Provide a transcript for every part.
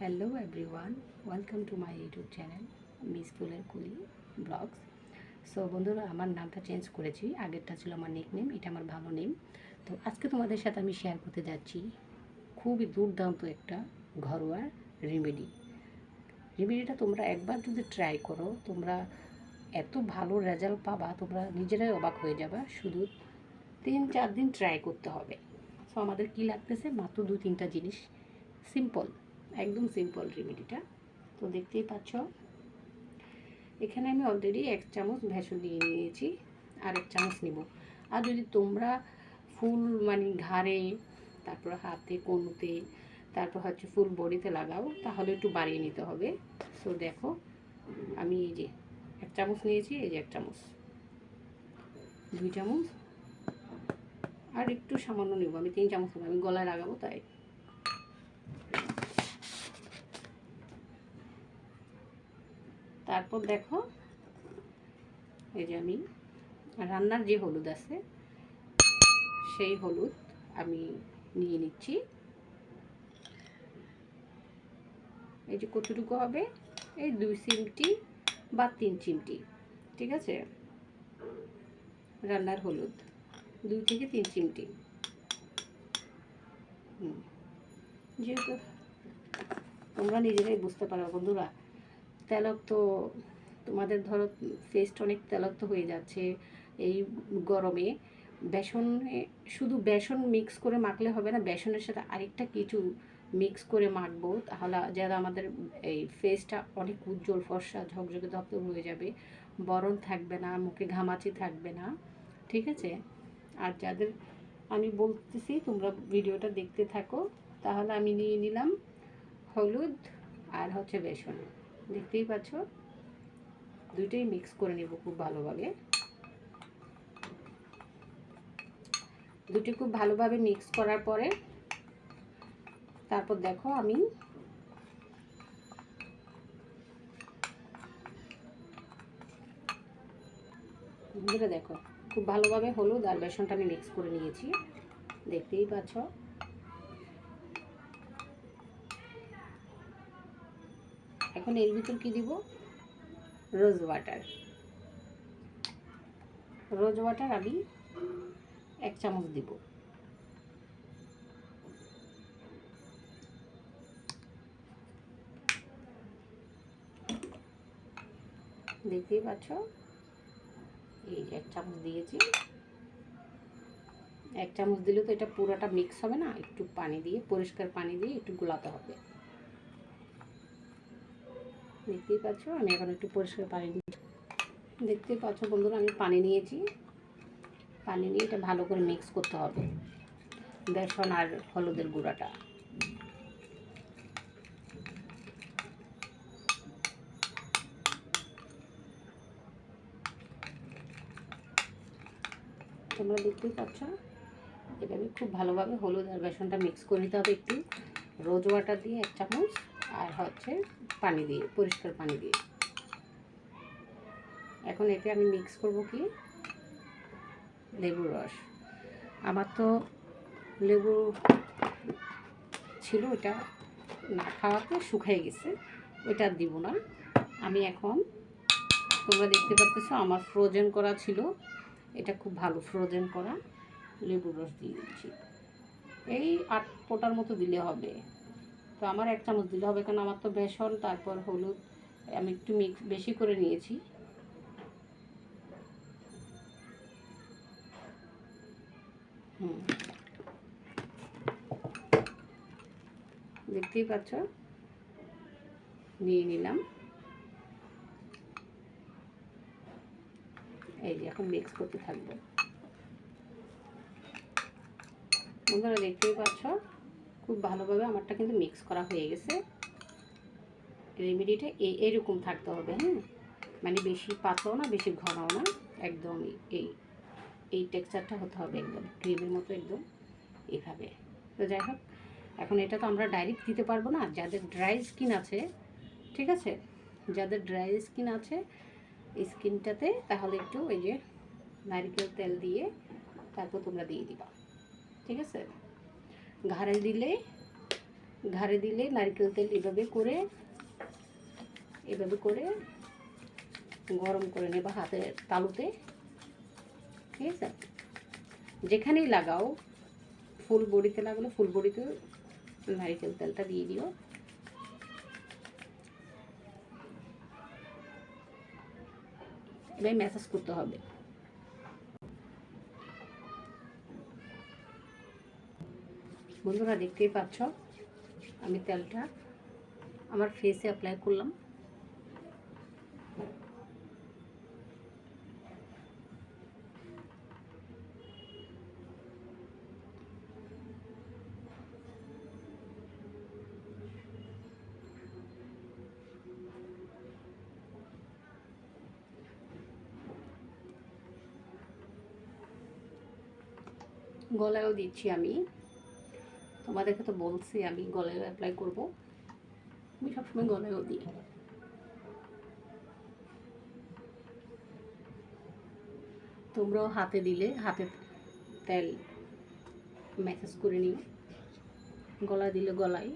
Hello everyone welcome to my YouTube channel miss ফুলের কুলি blogs so বন্ধুরা, আমার নামটা চেঞ্জ করেছি, আগেরটা ছিল আমার নিক নেম এটা আমার ভালো নেম তো আজকে তোমাদের সাথে আমি শেয়ার করতে যাচ্ছি খুবই দুর্দান্ত একটা ঘরোয়া রেমেডি রেমেডিটা তোমরা একবার যদি ট্রাই করো, তোমরা এত ভালো রেজাল্ট পাবা, তোমরা নিজেরাই অবাক হয়ে যাবা, শুধু তিন চার দিন ট্রাই করতে হবে। সো আমাদের কি লাগতেছে? মাত্র দু তিনটা জিনিস সিম্পল একদম সিম্পল রেমেডিটা তো দেখতেই পাচ্ছ। এখানে আমি অলরেডি এক চামচ ভেসন দিয়ে নিয়েছি, আর এক চামচ নিব। আর যদি তোমরা ফুল মানে ঘাড়ে, তারপর হাতে, কনুতে, তারপর হচ্ছে ফুল বডিতে লাগাও, তাহলে একটু বাড়িয়ে নিতে হবে। সো দেখো, আমি এই যে এক চামচ নিয়েছি, এই যে এক চামচ। দুই চামচ। আর একটু সামান্য নেব, আমি তিন চামচ নেব, আমি গলায় লাগাবো তাই। তারপর দেখো, এই যে আমি রান্নার যে হলুদ আছে, সেই হলুদ আমি নিয়ে নিচ্ছি। এই যে কতটুকু হবে? এই দুই চিমটি বা তিন চিমটি, ঠিক আছে? রান্নার হলুদ, দুই থেকে তিন চিমটি। যেহেতু তোমরা নিজেরাই বুঝতে পারো বন্ধুরা তেলক্ত, তোমাদের ধরো ফেস্ট অনেক তেলক্ত হয়ে যাচ্ছে এই গরমে। বেসনে শুধু বেসন মিক্স করে মাখলে হবে না, বেসনের সাথে আরেকটা কিছু মিক্স করে মাখবো, তাহলে যারা আমাদের এই ফেসটা অনেক উজ্জ্বল, ফর্সা, ঝকঝকে ধকধক হয়ে যাবে। বরণ থাকবে না, মুখে ঘামাচি থাকবে না, ঠিক আছে? আর যাদের, আমি বলতেছি, তোমরা ভিডিওটা দেখতে থাকো, তাহলে আমি নিয়ে নিলাম হলুদ আর হচ্ছে বেসন। দেখতেই পাচ্ছ? দুইটাই মিক্স করে নেব খুব ভালোভাবে। দুটি খুব ভালোভাবে মিক্স করার পরে, তারপর দেখো আমি বন্ধুরা দেখো, খুব ভালোভাবে হলুদ আর বেসনটা আমি মিক্স করে নিয়েছি। দেখতেই পাচ্ছ? এখন এর ভিতর কি দিব? রোজ ওয়াটার রোজ ওয়াটার আমি এক চামচ দিব। দেখতেই পাচ্ছ? এই এক চামচ দিয়েছি। এক চামচ দিলে তো এটা পুরোটা মিক্স হবে না? একটু পানি দিয়ে, পরিষ্কার পানি দিয়ে একটু গোলাতে হবে। দেখতেই পাচ্ছ, আমি এখন একটু পরিষ্কার পানি নিচ্ছি। দেখতেই পাচ্ছ বন্ধুরা, আমি পানি নিয়েছি। পানি নিয়ে এটা ভালো করে মিক্স করতে হবে। বেসন আর হলুদের গুঁড়াটা। তোমরা দেখতেই পাচ্ছ, এভাবে খুব ভালোভাবে হলুদ আর বেসনটা মিক্স করে নিতে হবে একটু। রোজ ওয়াটার দিয়ে এক চামচ আর হচ্ছে পানি দিয়ে, পরিষ্কার পানি দিয়ে। এখন এতে আমি মিক্স করব কি? লেবুর রস। আমার তো লেবু ছিল ওটা না খাওয়াতে, শুকিয়ে গেছে। ওইটা দিব না। আমি এখন, তোমরা দেখতে পাচ্ছ আমার ফ্রোজেন করা ছিল। এটা খুব ভালো ফ্রোজেন করা। লেবুর রস দিয়ে দিচ্ছি। এই আট ফোটার মতো দিলে হবে। তো আমার এক চামচ দিলে হবে কারণ আমার তো বেসন, তারপর হলুদ, আমি একটু মিক্স বেশি করে নিয়েছি। হুম। দেখতেই পাচ্ছ? নিয়ে নিলাম। এই যে এখন মিক্স করতে থাকব। বন্ধুরা দেখতেই পাচ্ছ? খুব ভালোভাবে আমারটা কিন্তু মিক্স করা হয়ে গেছে। রেমেডিটা এই এরকম থাকতে হবে হ্যাঁ? মানে বেশি পাতলাও না, বেশি ঘনাও না, একদম এই এই টেক্সচারটা হতে হবে একদম ক্রিমের মতো একদম এইভাবে তো যাই হোক, এখন এটা তো আমরা ডাইরেক্ট দিতে পারব না, যাদের ড্রাই স্কিন আছে, ঠিক আছে? যাদের ড্রাই স্কিন আছে স্কিনটাতে তাহলে একটু ওই যে নারিকেল তেল দিয়ে তারপর তোমরা দিয়ে দিবা, ঠিক আছে? ঘাড়ে দিলে ঘাড়ে দিলে নারকেল তেল এভাবে করে এভাবে করে গরম করে নেবা হাতের তালুতে। ঠিক আছে? যেখানেই লাগাও, ফুল বড়িতে লাগালে ফুল বড়িতে নারিকেল তেলটা দিয়ে দিও। এবার ম্যাসাজ করতে হবে। বন্ধুরা দেখতেই পাচ্ছ আমি তেলটা আমার ফেসে অ্যাপ্লাই করলাম। গলায়ও দিচ্ছি আমি। তোমাদেরকে তো বলছি, আমি গলায় অ্যাপ্লাই করব। আমি সবসময় গলায়ও দিই। তোমরাও হাতে দিলে, হাতে তেল ম্যাসেজ করে নিও। গলা দিলে গলায়।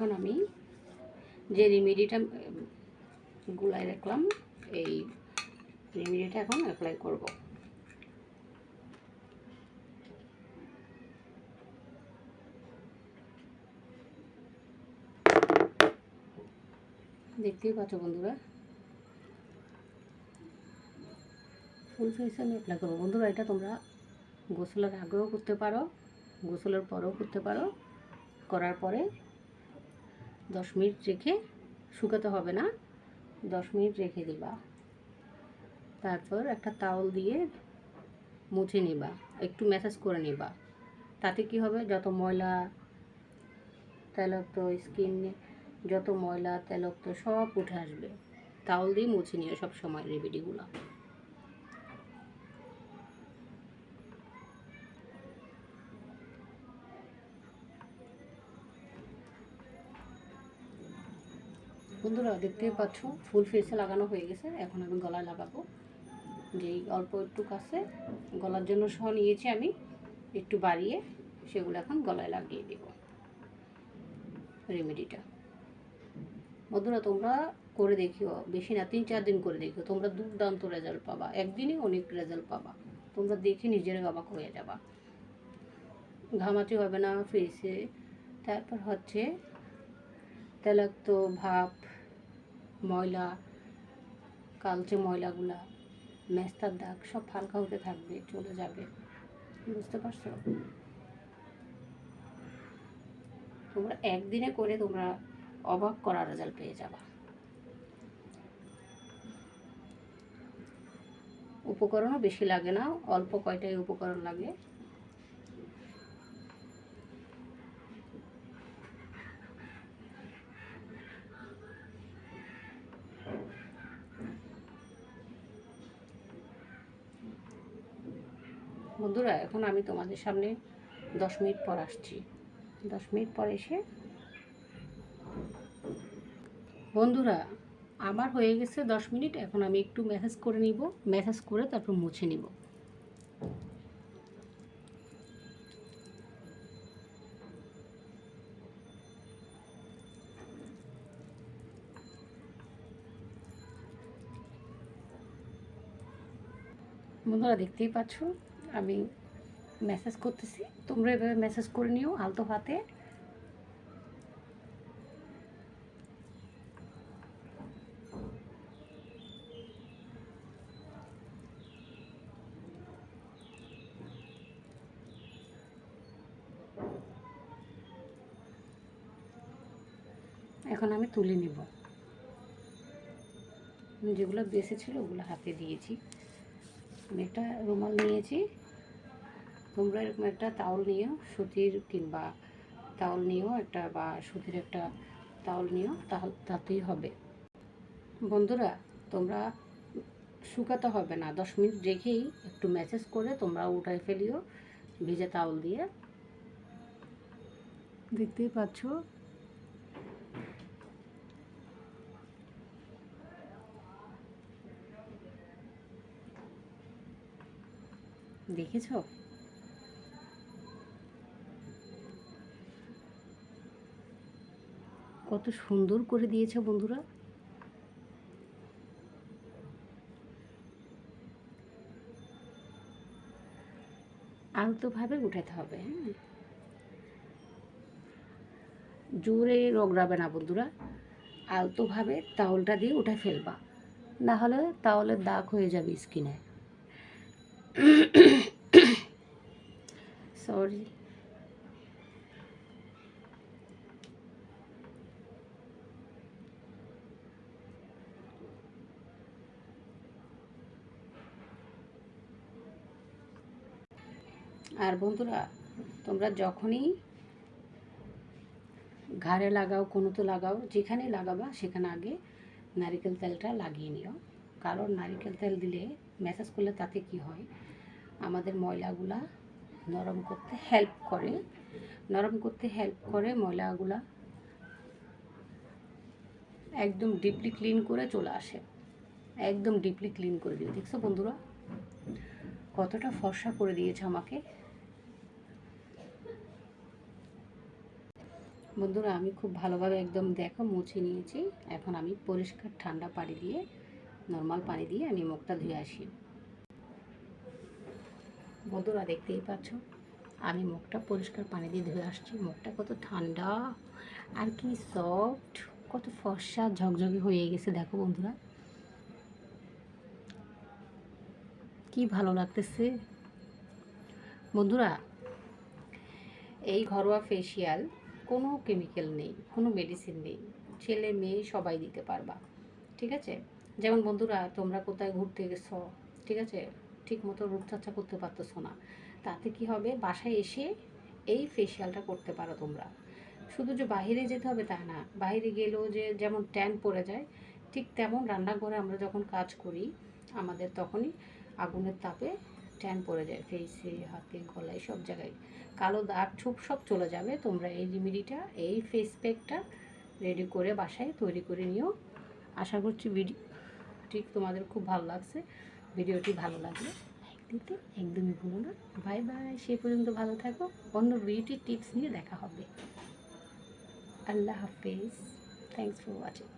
এখন আমি যে রেমেডিটা গুলায় রাখলাম, এই রেমেডিটা এখন অ্যাপ্লাই করব। দেখতেই পাচ্ছ বন্ধুরা? ফুল ফেসে আমি অ্যাপ্লাই করব। বন্ধুরা, এটা তোমরা গোসলের আগেও করতে পারো, গোসলের পরেও করতে পারো। করার পরে দশ মিনিট রেখে শুকাতে হবে না। দশ মিনিট রেখে দিবা। তারপর একটা তাওল দিয়ে মুছে নিবা। একটু ম্যাসাজ করে নিবা। তাতে কি হবে? যত ময়লা, তেলক্ত স্কিন যত ময়লা, তেলক্ত সব উঠে আসবে। তাওল দিয়ে মুছে নিও সব সময় রেমেডিগুলো। বন্ধুরা দেখতেই পাচ্ছ, ফুল ফেসে লাগানো হয়ে গেছে, এখন আমি গলায় লাগাবো। যেই অল্প একটু কাছে গলার জন্য সহ নিয়েছি আমি, একটু বাড়িয়ে, সেগুলো এখন গলায় লাগিয়ে দেব। রেমেডিটা বন্ধুরা, তোমরা করে দেখিও, বেশি না, তিন চার দিন করে দেখিও, তোমরা দুর্দান্ত রেজাল্ট পাবা, একদিনই অনেক রেজাল্ট পাবা। তোমরা দেখে নিজের অবাক হয়ে যাবা। ঘামাচি হবে না ফেসে তারপর হচ্ছে তেলাক্ত ভাব ময়লা, কালচে ময়লাগুলা, মেস্তার দাগ সব হালকা হতে থাকবে, চলে যাবে। বুঝতে পারছ? তোমরা একদিনে করে তোমরা অবাক করা রেজাল্ট পেয়ে যাবা। উপকরণও বেশি লাগে না, অল্প কয়টাই উপকরণ লাগে। বন্ধুরা, এখন আমি তোমাদের সামনে দশ মিনিট পর আসছি। দশ মিনিট পর এসে বন্ধুরা, আমার হয়ে গেছে দশ মিনিট, এখন আমি একটু ম্যাসেজ করে নিব ম্যাসেজ করে তারপর মুছে নিব। বন্ধুরা, দেখতেই পাচ্ছ? আমি মেসেজ করতেছি। তোমরা এভাবে মেসেজ করে নিও আলতো হাতে। এখন আমি তুলে নেব। যেগুলো বেঁচে ছিল ওগুলো হাতে দিয়েছি। আমি একটা রুমাল নিয়েছি। তোমরা এরকম একটা তাওল নিও, সুতির কিংবা তাওল নিও একটা বা সুতির একটা তাওল নিও, তাহলে, তাতেই হবে। বন্ধুরা, তোমরা শুকাতে হবে না। দশ মিনিট রেখেই একটু ম্যাসেজ করে তোমরা উঠায় ফেলিও ভিজে তাওল দিয়ে। দেখতেই পাচ্ছ? দেখেছ? কত সুন্দর করে দিয়েছে বন্ধুরা। আলতোভাবে উঠাতে হবে হ্যাঁ। জোরে রগড়াবে না বন্ধুরা। আলতোভাবে তাওলটা দিয়ে উঠে ফেলবা। না হলে তাওলের দাগ হয়ে যাবে স্কিনে। সরি আর বন্ধুরা, তোমরা যখনই ঘাড়ে লাগাও কোনো তো লাগাও, যেখানে লাগাবা, সেখানে আগে নারিকেল তেলটা লাগিয়ে নিও। কারণ নারিকেল তেল দিলে ম্যাসাজ করলে তাতে কি হয়? আমাদের ময়লাগুলা নরম করতে হেল্প করে। নরম করতে হেল্প করে ময়লাগুলা একদম ডিপলি ক্লিন করে চলে আসে। একদম ডিপলি ক্লিন করে দিও দেখছ বন্ধুরা? কতটা ফর্সা করে দিয়েছে আমাকে। বন্ধুরা, আমি খুব ভালোভাবে একদম দেখো মুছে নিয়েছি। এখন আমি পরিষ্কার ঠান্ডা পানি দিয়ে নর্মাল পানি দিয়ে আমি মুখটা ধুয়ে আসি। বন্ধুরা দেখতেই পাচ্ছ, আমি মুখটা পরিষ্কার পানি দিয়ে ধুয়ে আসছি। মুখটা কত ঠান্ডা আর কি সফট কত ফর্সা, ঝকঝকে হয়ে গেছে, দেখো বন্ধুরা। কি ভালো লাগতেছে। বন্ধুরা, এই ঘরোয়া ফেসিয়াল কোনো কেমিক্যাল নেই, কোনো মেডিসিন নেই। ছেলে মেয়ে সবাই দিতে পারবা, ঠিক আছে? যেমন বন্ধুরা, তোমরা কোথায় ঘুরতে গেছো? ঠিক আছে? ঠিক মতো রূপচর্চা করতে পারতেছো না। তাতে কি হবে? বাসায় এসে এই ফেসিয়ালটা করতে পারো তোমরা। শুধু যে বাইরে যেতে হবে তা না বাইরে গেলেও যে যেমন ট্যান পড়ে যায়, ঠিক তেমন রান্নাঘরে আমরা যখন কাজ করি, আমাদের তখনই আগুনের তাপে ট্যান পড়ে যায় ফেসে হাতে, গলায়, সব জায়গায়। কালো দাগ, ছোপ সব চলে যাবে। তোমরা এই রেমেডিটা এই ফেস প্যাকটা রেডি করে বাসায় তৈরি করে নিও। আশা করছি ভিডিও ঠিক তোমাদের খুব ভালো লাগছে। ভিডিওটি ভালো লাগলে লাইক দিতে একদমই ভুলো না। বাই বাই সে পর্যন্ত ভালো থাকো। অন্য বিউটি টিপস নিয়ে দেখা হবে। আল্লাহ হাফেজ। Thanks for watching